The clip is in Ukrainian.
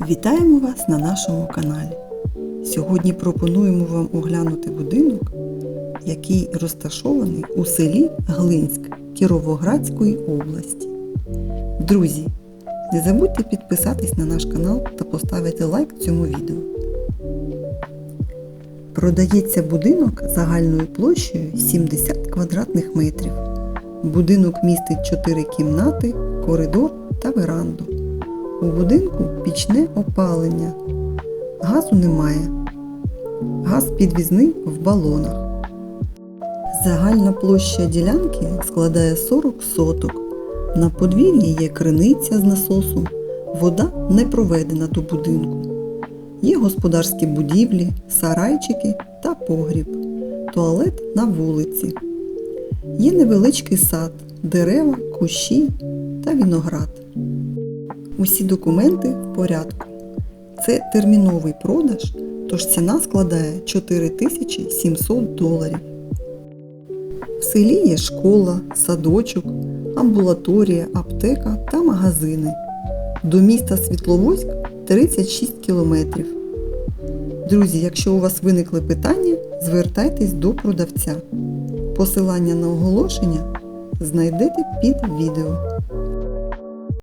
Вітаємо вас на нашому каналі. Сьогодні пропонуємо вам оглянути будинок, який розташований у селі Глинськ Кіровоградської області. Друзі, не забудьте підписатись на наш канал та поставити лайк цьому відео. Продається будинок загальною площею 70 квадратних метрів. Будинок містить 4 кімнати, коридор та веранду. У будинку пічне опалення. Газу немає. Газ підвізний в балонах. Загальна площа ділянки складає 40 соток. На подвір'ї є криниця з насосом. Вода не проведена до будинку. Є господарські будівлі, сарайчики та погріб, туалет на вулиці. Є невеличкий сад, дерева, кущі та виноград. Усі документи в порядку. Це терміновий продаж, тож ціна складає 4700 доларів. В селі є школа, садочок, амбулаторія, аптека та магазини. До міста Світловодськ 36 кілометрів. Друзі, якщо у вас виникли питання, звертайтесь до продавця. Посилання на оголошення знайдете під відео.